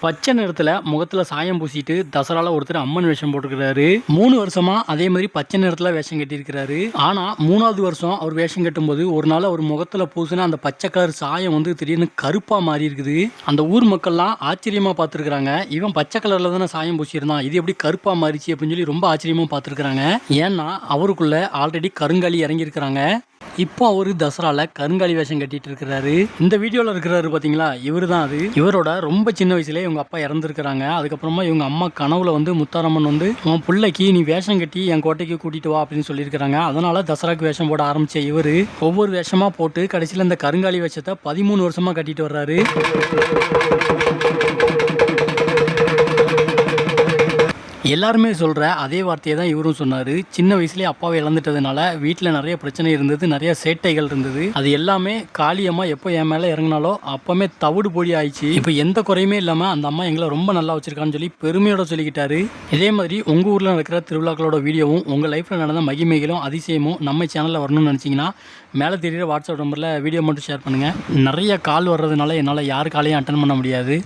பச்சை நிறத்துல முகத்துல சாயம் பூசிட்டு தசரால ஒருத்தர் அம்மன் வேஷம் போட்டுக்கிறாரு மூணு வருஷமா அதே மாதிரி பச்சை நிறத்துல வேஷம் கட்டியிருக்கிறாரு. ஆனா மூணாவது வருஷம் அவர் வேஷம் கட்டும்போது ஒரு நாள் அவர் முகத்துல பூசின அந்த பச்சை கலர் சாயம் வந்து திடீர்னு கருப்பா மாறி இருக்குது. அந்த ஊர் மக்கள்லாம் ஆச்சரியமா பார்த்துருக்குறாங்க. இவன் பச்சை கலர்ல தானே சாயம் பூசியிருந்தான். இது எப்படி கருப்பா மாறிச்சு அப்படின்னு சொல்லி ரொம்ப ஆச்சரியமா பார்த்துருக்குறாங்க. ஏன்னா அவருக்குள்ள ஆல்ரெடி கருங்காலி இறங்கியிருக்கிறாங்க. இப்போ அவரு தசரால கருங்காலி வேஷம் கட்டிட்டு இருக்கிறாரு. இந்த வீடியோல இருக்கிறாரு பாத்தீங்களா? இவர் தான் அது. இவரோட ரொம்ப சின்ன வயசுல இவங்க அப்பா இறந்துருக்கிறாங்க. அதுக்கப்புறமா இவங்க அம்மா கனவுல வந்து முத்தாரம்மன் வந்து உன் பிள்ளைக்கு நீ வேஷம் கட்டி என் கோட்டைக்கு கூட்டிட்டு வா அப்படின்னு சொல்லியிருக்கிறாங்க. அதனால தசராக்கு வேஷம் போட ஆரம்பிச்ச இவர் ஒவ்வொரு வேஷமா போட்டு கடைசியில் இந்த கருங்காலி வேஷத்தை பதிமூணு வருஷமா கட்டிட்டு வர்றாரு. எல்லாருமே சொல்கிற அதே வார்த்தையை தான் இவரும் சொன்னார். சின்ன வயசுலேயே அப்பாவை இழந்துட்டதுனால வீட்டில் நிறைய பிரச்சனை இருந்தது நிறைய சேட்டைகள் இருந்தது. அது எல்லாமே காளியம்மா எப்போ என் மேலே இறங்கினாலோ அப்போமே தவிடு பொடி ஆயிடுச்சு. இப்போ எந்த குறையுமே இல்லாமல் அந்த அம்மா எங்களை ரொம்ப நல்லா வச்சிருக்கான்னு சொல்லி பெருமையோட சொல்லிக்கிட்டாரு. இதே மாதிரி உங்கள் ஊரில் நடக்கிற திருவிழாக்களோட வீடியோவும் உங்கள் லைஃப்பில் நடந்த மகிமைகளும் அதிசயமும் நம்ம சேனலில் வரணும்னு நினச்சிங்கன்னா மேலே தெரியுற வாட்ஸ்அப் நம்பரில் வீடியோ மட்டும் ஷேர் பண்ணுங்கள் நிறைய கால் வர்றதுனால என்னால் யார் காலையும் அட்டன் பண்ண முடியாது.